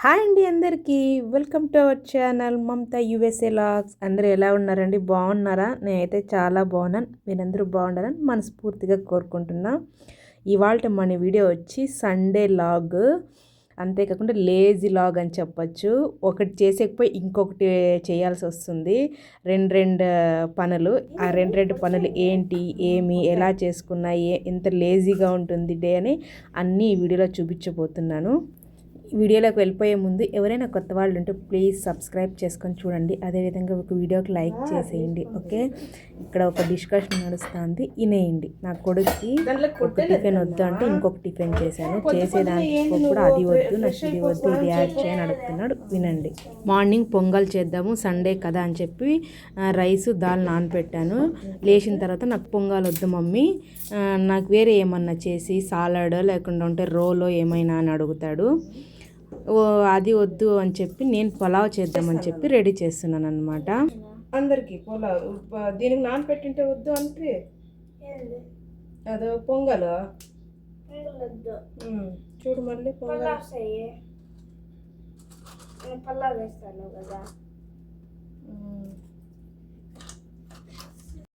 Hi అండి అందరికీ. Welcome to our channel Mamata USA logs. అందరూ ఎలా ఉన్నారండి? బాగున్నారా? నేనైతే చాలా బాగున్నాను. మీరందరూ బాగుండాలని మనస్ఫూర్తిగా కోరుకుంటున్నా. ఇవాళ మన వీడియో వచ్చి సండే లాగ్. అంతేకాకుండా లేజీ లాగ్ అని చెప్పచ్చు. ఒకటి చేసేకపోయి ఇంకొకటి చేయాల్సి వస్తుంది. రెండు రెండు పనులు. ఆ రెండు రెండు పనులు ఏంటి? ఏమి? ఎలా చేసుకున్నా? ఏ? ఎంత లేజీగా ఉంటుంది డే అని అన్నీ ఈ వీడియోలో చూపించబోతున్నాను. వీడియోలోకి వెళ్ళిపోయే ముందు ఎవరైనా కొత్త వాళ్ళు ఉంటే ప్లీజ్ సబ్స్క్రైబ్ చేసుకొని చూడండి. అదేవిధంగా ఒక వీడియోకి లైక్ చేసేయండి ఓకే ఇక్కడ ఒక డిస్కషన్ నడుస్తుంది. వినేయండి నా కొడుక్కి ఒక టిఫిన్ వద్దు అంటే ఇంకొక టిఫిన్ చేశాను. చేసేదానికి కూడా అది వద్దు నాకు ఇది వద్దు ఇది యాడ్ చేయని అడుగుతున్నాడు. వినండి. మార్నింగ్ పొంగల్ చేద్దాము సండే కదా అని చెప్పి రైస్ దాల్ నానపెట్టాను. లేచిన తర్వాత నాకు పొంగల్ వద్దు మమ్మీ నాకు వేరే ఏమన్నా చేసి సాలడ్ లేకుండా ఉంటే రోలో ఏమైనా అని అడుగుతాడు. అది వద్దు అని చెప్పి నేను పులావ్ చేద్దామని చెప్పి రెడీ చేస్తున్నాను అనమాట అందరికి పులావ్ దీనికి నానపెట్టింటే వద్దు అంటే? అదో పొంగల్? చూడు మళ్ళీ పొంగల్.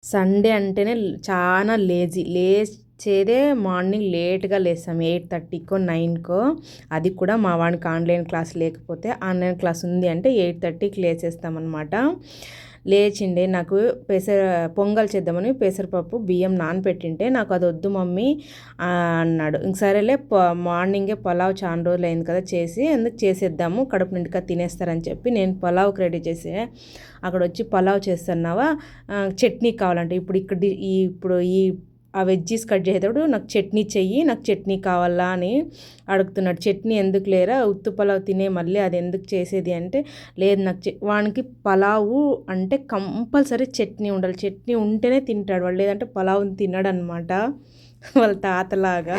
సండే అంటేనే చాలా లేజీ లేజ్ వచ్చేదే మార్నింగ్ లేట్గా లేస్తాం. ఎయిట్ థర్టీకో నైన్కో. అది కూడా మా వాడికి ఆన్లైన్ క్లాస్ లేకపోతే ఆన్లైన్ క్లాస్ ఉంది అంటే ఎయిట్ థర్టీకి లేచేస్తామన్నమాట. లేచిండే నాకు పెసర పొంగల్ చేద్దామని పెసరపప్పు బియ్యం నానపెట్టింటే నాకు అది వద్దు మమ్మీ అన్నాడు. ఇంక సరేలే మార్నింగే పలావ్ చాలా రోజులు అయింది కదా చేసి ఎందుకు చేసేద్దాము కడుపు నిండుగా తినేస్తారని చెప్పి నేను పలావ్కి రెడీ చేసే అక్కడ వచ్చి పలావ్ చేస్తున్నావా? చట్నీ కావాలంటే ఇప్పుడు ఇక్కడ ఈ ఇప్పుడు ఈ ఆ వెజ్జీస్ కట్ చేసేటప్పుడు నాకు చట్నీ చెయ్యి నాకు చట్నీ కావాలా అని అడుగుతున్నాడు. చట్నీ ఎందుకు లేరా? ఉత్తు పలావ్ తినే మళ్ళీ అది ఎందుకు చేసేది అంటే లేదు నాకు వానికి పలావు అంటే కంపల్సరీ చట్నీ ఉండాలి. చట్నీ ఉంటేనే తింటాడు వాడు. లేదంటే పలావ్ తిన్నాడు అనమాట వాళ్ళ తాతలాగా.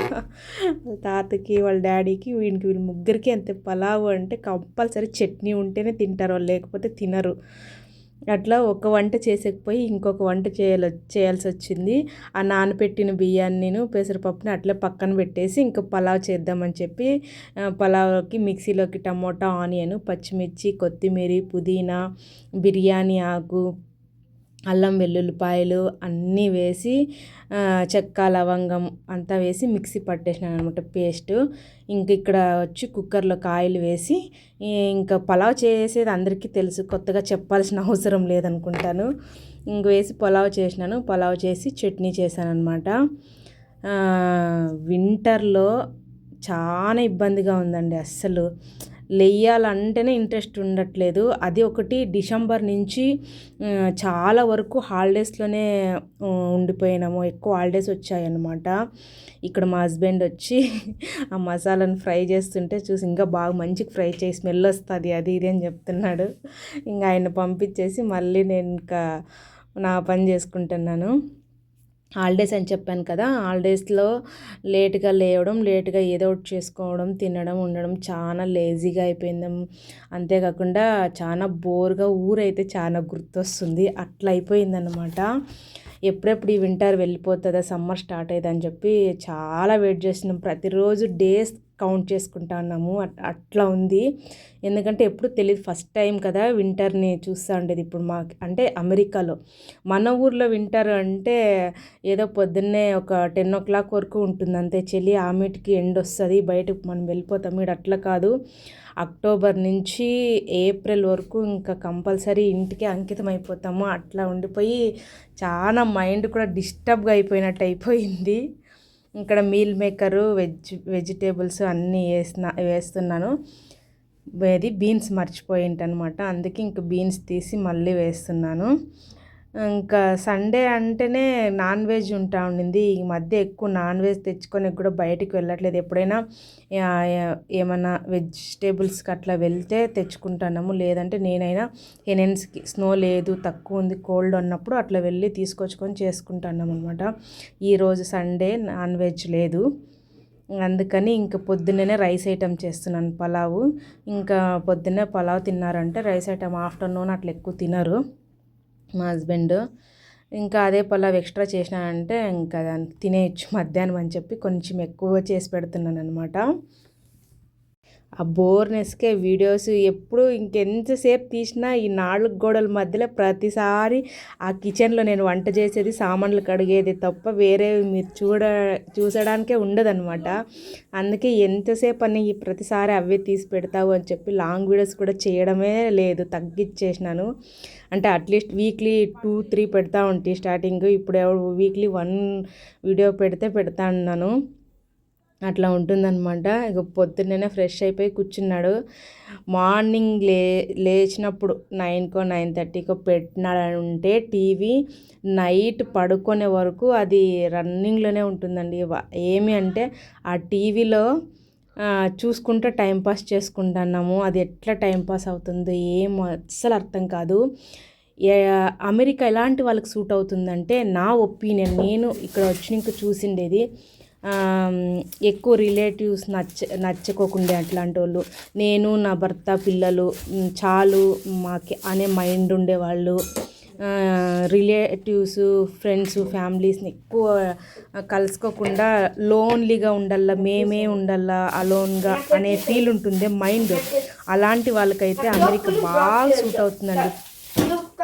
వాళ్ళ తాతకి వాళ్ళ డాడీకి వీడికి వీళ్ళ ముగ్గురికి అంతే. పలావు అంటే కంపల్సరీ చట్నీ ఉంటేనే తింటారు వాళ్ళు. లేకపోతే తినరు. అట్లా ఒక వంట చేసకపోయి ఇంకొక వంట చేయాల చేయాల్సి వచ్చింది ఆ నానపెట్టిన బియ్యాన్ని నేను పెసరపప్పుని అట్లా పక్కన పెట్టేసి ఇంకా పలావ్ చేద్దామని చెప్పి పలావ్కి మిక్సీలోకి టమోటా ఆనియన్ పచ్చిమిర్చి కొత్తిమీర పుదీనా బిర్యానీ ఆకు అల్లం వెల్లుల్లిపాయలు అన్నీ వేసి చెక్క లవంగం అంతా వేసి మిక్సీ పట్టేసినాను అనమాట పేస్ట్. ఇంక ఇక్కడ వచ్చి కుక్కర్లో కాయలు వేసి ఇంకా పలావ్ చేసేది అందరికీ తెలుసు కొత్తగా చెప్పాల్సిన అవసరం లేదనుకుంటాను. ఇంక వేసి పలావ్ చేసినాను పలావ్ చేసి చట్నీ చేశాను అనమాట వింటర్లో చాలా ఇబ్బందిగా ఉందండి అస్సలు. లేయాలంటేనే ఇంట్రెస్ట్ ఉండట్లేదు. అది ఒకటి డిసెంబర్ నుంచి చాలా వరకు హాలిడేస్లోనే ఉండిపోయినాము. ఎక్కువ హాలిడేస్ వచ్చాయన్నమాట. ఇక్కడ మా హస్బెండ్ వచ్చి ఆ మసాలాను ఫ్రై చేస్తుంటే చూసి ఇంకా బాగా మంచిగా ఫ్రై చేసి స్మెల్ వస్తుంది అది ఇది అని చెప్తున్నాడు. ఇంకా ఆయన పంపించేసి మళ్ళీ నేను ఇంకా నా పని చేసుకుంటున్నాను. హాలిడేస్ అని చెప్పాను కదా హాలిడేస్లో లేట్గా లేవడం లేట్గా ఏదో ఒకటి చేసుకోవడం తినడం ఉండడం చాలా లేజీగా అయిపోయింది. అంతేకాకుండా చాలా బోర్గా ఊరైతే చాలా గుర్తొస్తుంది. అట్లా అయిపోయిందనమాట ఎప్పుడెప్పుడు ఈ వింటర్ వెళ్ళిపోతుందా సమ్మర్ స్టార్ట్ అవుతుందని చెప్పి చాలా వెయిట్ చేస్తున్నాం. ప్రతిరోజు డేస్ కౌంట్ చేసుకుంటా ఉన్నాము. అట్లా ఉంది. ఎందుకంటే ఎప్పుడు తెలియదు ఫస్ట్ టైం కదా వింటర్ని చూస్తూ ఉండేది. ఇప్పుడు మాకు అంటే అమెరికాలో. మన ఊర్లో వింటర్ అంటే ఏదో పొద్దున్నే ఒక టెన్ ఓ క్లాక్ వరకు ఉంటుంది అంతే. చెల్లి ఆమెటికి ఎండ్ వస్తుంది. బయటకు మనం వెళ్ళిపోతాం. ఇక్కడ అట్లా కాదు. అక్టోబర్ నుంచి ఏప్రిల్ వరకు ఇంకా కంపల్సరీ ఇంటికి అంకితం అయిపోతాము. అట్లా ఉండిపోయి చాలా మైండ్ కూడా డిస్టర్బ్గా అయిపోయినట్టు అయిపోయింది. ఇక్కడ మీల్ మేకరు వెజ్ వెజిటేబుల్స్ అన్నీ వేసిన వేస్తున్నాను. అది బీన్స్ మర్చిపోయింటనమాట. అందుకే ఇంక బీన్స్ తీసి మళ్ళీ వేస్తున్నాను. ఇంకా సండే అంటేనే నాన్ వెజ్ ఉంటా ఉండింది. ఈ మధ్య ఎక్కువ నాన్ వెజ్ తెచ్చుకొని కూడా బయటికి వెళ్ళట్లేదు. ఎప్పుడైనా ఏమైనా వెజిటేబుల్స్కి అట్లా వెళ్తే తెచ్చుకుంటున్నాము లేదంటే నేనైనా హెనెన్స్కి స్నో లేదు తక్కువ ఉంది కోల్డ్ ఉన్నప్పుడు అట్లా వెళ్ళి తీసుకొచ్చుకొని చేసుకుంటున్నాం అనమాట ఈరోజు సండే నాన్ వెజ్ లేదు. అందుకని ఇంకా పొద్దున్నే రైస్ ఐటమ్ చేస్తున్నాను పలావు. ఇంకా పొద్దున్నే పలావ్ తిన్నారంటే రైస్ ఐటమ్ ఆఫ్టర్నూన్ అట్లా ఎక్కువ తినరు. మా హస్బెండ్. ఇంకా అదే పలావ్ ఎక్స్ట్రా చేసినానంటే ఇంకా తినేయచ్చు మధ్యాహ్నం అని చెప్పి కొంచెం ఎక్కువ చేసి పెడుతున్నాను అనమాట ఆ బోర్నెస్కే వీడియోస్ ఎప్పుడు ఇంకెంతసేపు తీసినా ఈ నాలుగు గోడల మధ్యలో ప్రతిసారి ఆ కిచెన్లో నేను వంట చేసేది సామాన్లు కడిగేది తప్ప వేరే మీరు చూడ చూసడానికే ఉండదనమాట అందుకే ఎంతసేపు అని ప్రతిసారి అవే తీసి పెడతావు అని చెప్పి లాంగ్ వీడియోస్ కూడా చేయడమే లేదు తగ్గించేసినాను అంటే అట్లీస్ట్ వీక్లీ టూ త్రీ పెడతా ఉంటాయి స్టార్టింగ్. ఇప్పుడు వీక్లీ వన్ వీడియో పెడితే పెడతా ఉన్నాను అట్లా ఉంటుందన్నమాట. ఇక పొద్దున్నే ఫ్రెష్ అయిపోయి కూర్చున్నాడు. మార్నింగ్ లే లేచినప్పుడు నైన్కో నైన్ థర్టీకో పెట్టినాడంటే టీవీ నైట్ పడుకునే వరకు అది రన్నింగ్లోనే ఉంటుందండి. ఏమి అంటే ఆ టీవీలో చూసుకుంటే టైంపాస్ చేసుకుంటున్నాము. అది ఎట్లా టైంపాస్ అవుతుందో ఏం అస్సలు అర్థం కాదు. అమెరికా ఎలాంటి వాళ్ళకి సూట్ అవుతుందంటే నా ఒపీనియన్ నేను ఇక్కడ వచ్చి ఇంకా చూసిండేది ఎక్కువ రిలేటివ్స్ నచ్చ నచ్చకోకుండా అట్లాంటి వాళ్ళు నేను నా భర్త పిల్లలు చాలు మాకి అనే మైండ్ ఉండేవాళ్ళు రిలేటివ్స్ ఫ్రెండ్స్ ఫ్యామిలీస్ని ఎక్కువ కలుసుకోకుండా లోన్లీగా ఉండల్లా మేమే ఉండల్లా అలోన్గా అనే ఫీల్ ఉంటుంది మైండ్ అలాంటి వాళ్ళకైతే అమెరికా బాగా సూట్ అవుతుందండి.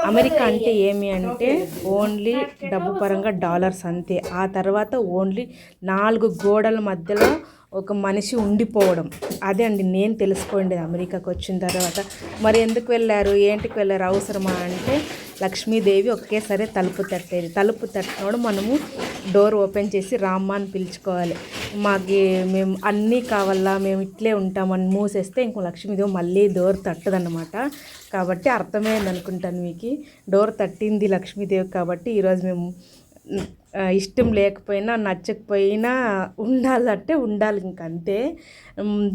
అమెరికా అంటే ఏమి అంటే ఓన్లీ డబ్బు పరంగా డాలర్స్ అంతే. ఆ తర్వాత ఓన్లీ నాలుగు గోడల మధ్యలో ఒక మనిషి ఉండిపోవడం. అదే అండి నేను తెలుసుకోండి అమెరికాకు వచ్చిన తర్వాత. మరి ఎందుకు వెళ్ళారు? ఏంటికి వెళ్ళారు? అవసరమా అంటే లక్ష్మీదేవి ఒకేసారి తలుపు తట్టేది. తలుపు తట్టినప్పుడు మనము డోర్ ఓపెన్ చేసి రామ్మ అని పిలుచుకోవాలి. మాకు మేము అన్నీ కావాలా మేము ఇట్లే ఉంటామని మూసేస్తే ఇంకో లక్ష్మీదేవి మళ్ళీ డోర్ తట్టదనమాట కాబట్టి అర్థమైంది అనుకుంటాను మీకు. డోర్ తట్టింది లక్ష్మీదేవి కాబట్టి ఈరోజు మేము ఇష్టం లేకపోయినా నచ్చకపోయినా ఉండాలంటే ఉండాలి ఇంకంతే.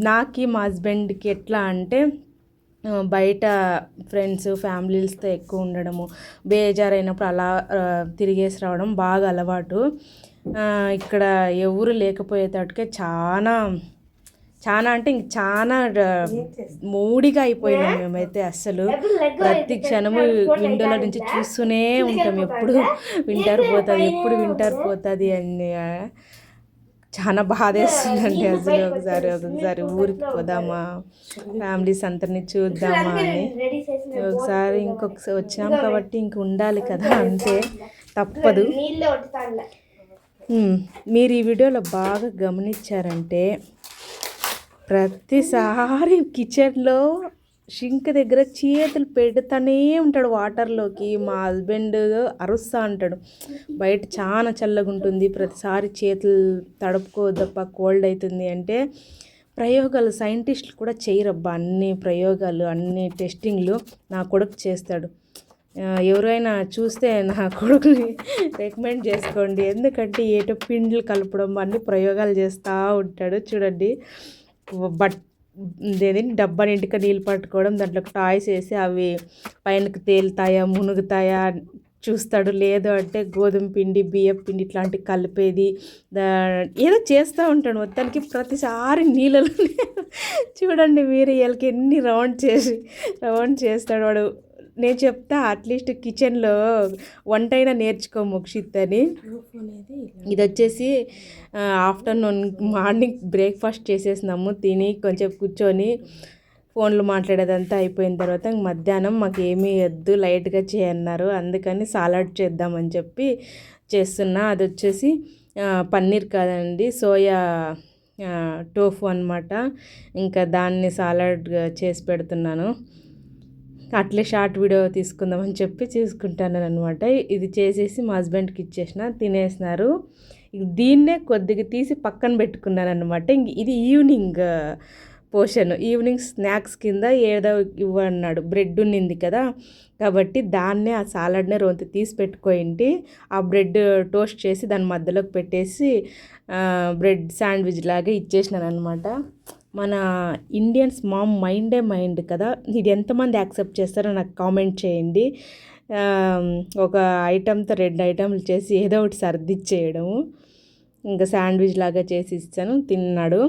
నాకు మా హస్బెండ్కి ఎట్లా అంటే బయట ఫ్రెండ్స్ ఫ్యామిలీస్తో ఎక్కువ ఉండడము బేజారైనప్పుడు అలా తిరిగేసి రావడం బాగా అలవాటు. ఇక్కడ ఎవరు లేకపోయేటట్టుకే చాలా చాలా అంటే ఇంక చాలా మూడిగా అయిపోయినాం మేమైతే అస్సలు. ప్రతి క్షణము విండోల నుంచి చూస్తూనే ఉంటాం ఎప్పుడు. వింటర్ పోతుంది ఎప్పుడు వింటర్ పోతుంది అని చాలా బాధేస్తుందండి అసలు ఒకసారి ఒకసారి ఊరికి పోదామా? ఫ్యామిలీస్ అందరినీ చూద్దామా అని. ఒకసారి ఇంకొకసారి వచ్చినాం కాబట్టి ఇంక ఉండాలి కదా అంతే తప్పదు. మీరు ఈ వీడియోలో బాగా గమనించారంటే ప్రతిసారి కిచెన్లో షింక్ దగ్గర చేతులు పెడతానే ఉంటాడు వాటర్లోకి. మా హస్బెండ్ అరుస్తా అంటాడు బయట చాలా చల్లగా ఉంటుంది ప్రతిసారి చేతులు తడుపుకోదప్ప కోల్డ్ అవుతుంది అంటే ప్రయోగాలు సైంటిస్టులు కూడా చేయరబ్బా. అన్ని ప్రయోగాలు అన్ని టెస్టింగ్లు నా కొడుకు చేస్తాడు. ఎవరైనా చూస్తే నా కొడుకుని రికమెండ్ చేసుకోండి. ఎందుకంటే ఏటో పిండ్లు కలపడం అన్ని ప్రయోగాలు చేస్తూ ఉంటాడు. చూడండి. బట్ ఇదేది? డబ్బా ఇంటికి నీళ్ళు పట్టుకోవడం దాంట్లో టాయ్స్ వేసి అవి పైనకి తేలుతాయా మునుగుతాయా చూస్తాడు లేదు అంటే గోధుమ పిండి బియ్యం పిండి ఇట్లాంటివి కలిపేది ఏదో చేస్తూ ఉంటాడు మొత్తానికి. ప్రతిసారి నీళ్ళలో చూడండి మీరు వీళ్ళకి ఎన్ని రౌండ్ చేసి రౌండ్ చేస్తాడు వాడు. నేను చెప్తా అట్లీస్ట్ కిచెన్లో వంట అయినా నేర్చుకో ముక్షిత్ అని. ఇది వచ్చేసి ఆఫ్టర్నూన్ మార్నింగ్ బ్రేక్ఫాస్ట్ చేసేసినాము తిని కొంచెం కూర్చొని ఫోన్లు మాట్లాడేదంతా అయిపోయిన తర్వాత మధ్యాహ్నం మాకు ఏమీ వద్దు లైట్గా చేయన్నారు అందుకని సాలాడ్ చేద్దామని చెప్పి చేస్తున్నా. అది వచ్చేసి పన్నీర్ కాదండి సోయా టోఫు అనమాట ఇంకా దాన్ని సాలాడ్ చేసి పెడుతున్నాను. అట్లే షార్ట్ వీడియో తీసుకుందామని చెప్పి తీసుకుంటాను అనమాట ఇది చేసేసి మా హస్బెండ్కి ఇచ్చేసిన తినేసినారు. దీన్నే కొద్దిగా తీసి పక్కన పెట్టుకున్నాను అనమాట ఇంక ఇది ఈవినింగ్ పోషన్. ఈవినింగ్ స్నాక్స్ కింద ఏదో ఇవ్వన్నాడు. బ్రెడ్ ఉన్నింది కదా. కాబట్టి దాన్నే ఆ సాలడ్నే రొంత తీసి పెట్టుకోయింటి ఆ బ్రెడ్ టోస్ట్ చేసి దాని మధ్యలోకి పెట్టేసి బ్రెడ్ శాండ్విచ్ లాగా ఇచ్చేసినాను అనమాట మన ఇండియన్స్ మా మైండే మైండ్ కదా. ఇది ఎంతమంది యాక్సెప్ట్ చేస్తారో నాకు కామెంట్ చేయండి. ఒక ఐటెంతో రెండు ఐటెంలు చేసి ఏదో ఒకటి సర్దిచ్చేయడము. ఇంకా శాండ్విచ్ లాగా చేసి ఇస్తాను తిన్నాడు.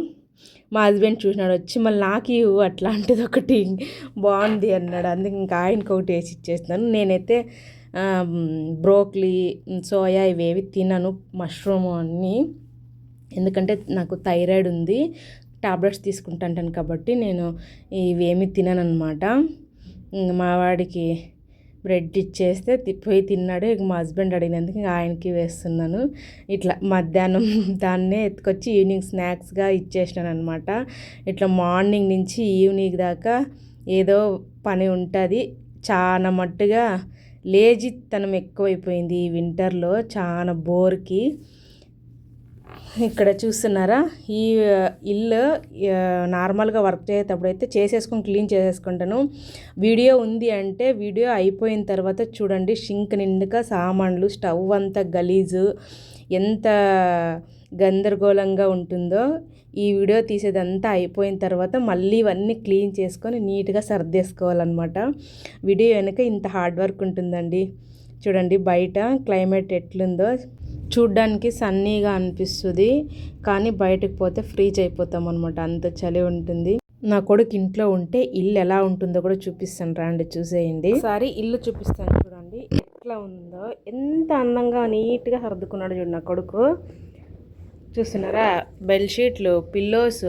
మా హస్బెండ్ చూసినాడు వచ్చి మళ్ళీ నాకు ఇవ్వు అట్లాంటిది ఒకటి బాగుంది అన్నాడు. అందుకే ఇంకా ఆయనకి ఒకటి వేసి ఇచ్చేస్తాను నేనైతే బ్రోక్లీ సోయా ఇవేవి తినను మష్రూమ్ అన్నీ. ఎందుకంటే నాకు థైరాయిడ్ ఉంది. టాబ్లెట్స్ తీసుకుంటుంటాను కాబట్టి నేను ఇవేమి తినను అనమాట మా వాడికి బ్రెడ్ ఇచ్చేస్తే పోయి తిన్నాడు. ఇక మా హస్బెండ్ అడిగినందుకు ఇంకా ఆయనకి వేస్తున్నాను. ఇట్లా మధ్యాహ్నం దాన్నే ఎత్తుకొచ్చి ఈవినింగ్ స్నాక్స్గా ఇచ్చేసినాను అనమాట ఇట్లా మార్నింగ్ నుంచి ఈవినింగ్ దాకా ఏదో పని ఉంటుంది. చాలా మట్టుగా లేజితనం ఎక్కువైపోయింది ఈ వింటర్లో. చాలా బోర్కి. ఇక్కడ చూస్తున్నారా? ఈ ఇల్లు నార్మల్గా వర్క్ చేసేటప్పుడు అయితే చేసేసుకొని క్లీన్ చేసేసుకుంటాను. వీడియో ఉంది అంటే వీడియో అయిపోయిన తర్వాత చూడండి. షింక్ నిండుగా సామాన్లు స్టవ్ అంతా గలీజు. ఎంత గందరగోళంగా ఉంటుందో. ఈ వీడియో తీసేదంతా అయిపోయిన తర్వాత మళ్ళీ ఇవన్నీ క్లీన్ చేసుకొని నీట్గా సర్దేసుకోవాలన్నమాట. వీడియో వెనుక ఇంత హార్డ్ వర్క్ ఉంటుందండి. చూడండి బయట క్లైమేట్ ఎట్లుందో. చూడ్డానికి సన్నీగా అనిపిస్తుంది కానీ బయటకు పోతే ఫ్రీజ్ అయిపోతాం అనమాట అంత చలి ఉంటుంది. నా కొడుకు ఇంట్లో ఉంటే ఇల్లు ఎలా ఉంటుందో కూడా చూపిస్తాను రండి చూసేయండి. ఒకసారి ఇల్లు చూపిస్తాను చూడండి ఎట్లా ఉందో. ఎంత అందంగా నీట్గా సర్దుకున్నాడు చూడు నా కొడుకు. చూస్తున్నారా? బెడ్షీట్లు పిల్లోస్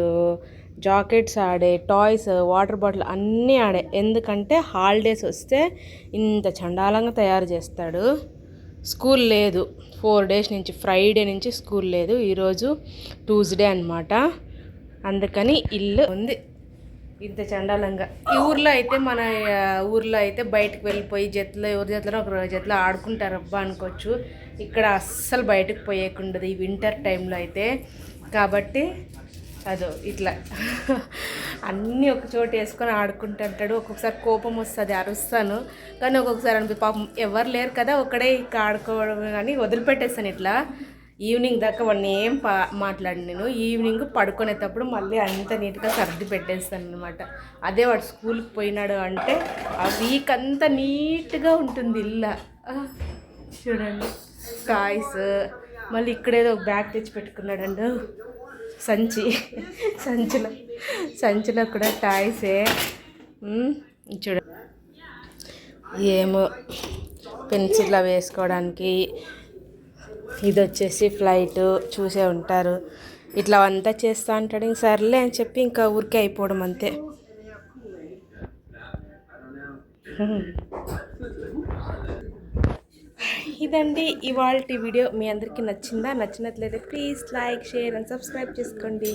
జాకెట్స్ ఆడే టాయ్స్ వాటర్ బాటిల్ అన్నీ ఆడే. ఎందుకంటే హాలిడేస్ వస్తే ఇంత చండాలంగా తయారు చేస్తాడు. స్కూల్ లేదు. ఫోర్ డేస్ నుంచి ఫ్రైడే నుంచి స్కూల్ లేదు. ఈరోజు ట్యూస్డే అనమాట అందుకని ఇల్లు ఉంది. ఇంత చండాలంగా. ఈ ఊర్లో అయితే మన ఊర్లో అయితే బయటకు వెళ్ళిపోయి జతలో ఎవరి జతలో ఒక జతలో ఆడుకుంటారు. అబ్బా అనుకోవచ్చు. ఇక్కడ అస్సలు బయటకు పోయేకుండదు ఈ వింటర్ టైంలో అయితే. కాబట్టి అదో ఇట్లా. అన్నీ ఒక చోట వేసుకొని ఆడుకుంటుంటాడు ఒక్కొక్కసారి కోపం వస్తుంది అరుస్తాను. కానీ ఒక్కొక్కసారి అనిపి పాపం ఎవరు లేరు కదా ఒక్కడే ఇక్కడ ఆడుకోవడం కానీ వదిలిపెట్టేస్తాను ఇట్లా. ఈవినింగ్ దాకా వాడిని ఏం పా మాట్లాడి నేను. ఈవినింగ్ పడుకునేటప్పుడు మళ్ళీ అంత నీట్గా సర్ది పెట్టేస్తాను అనమాట అదే వాడు స్కూల్కి పోయినాడు అంటే ఆ వీక్ అంతా నీట్గా ఉంటుంది ఇల్లు. చూడండి. టాయ్స్ మళ్ళీ ఇక్కడేదో ఒక బ్యాగ్ తెచ్చి పెట్టుకున్నాడండు సంచి. సంచిలో. సంచిలో కూడా టాయ్సే. చూడ. ఏమో పెన్సిల్ అవి వేసుకోవడానికి ఇది వచ్చేసి ఫ్లైట్ చూసే ఉంటారు. ఇట్లా అంతా చేస్తా అంటాడు. ఇంక సర్లే అని చెప్పి ఇంకా ఊరికే అయిపోవడం అంతే. ఇదండి ఇవాళ వీడియో. మీ అందరికీ నచ్చిందా? నచ్చినట్లయితే please like share and subscribe చేసుకోండి.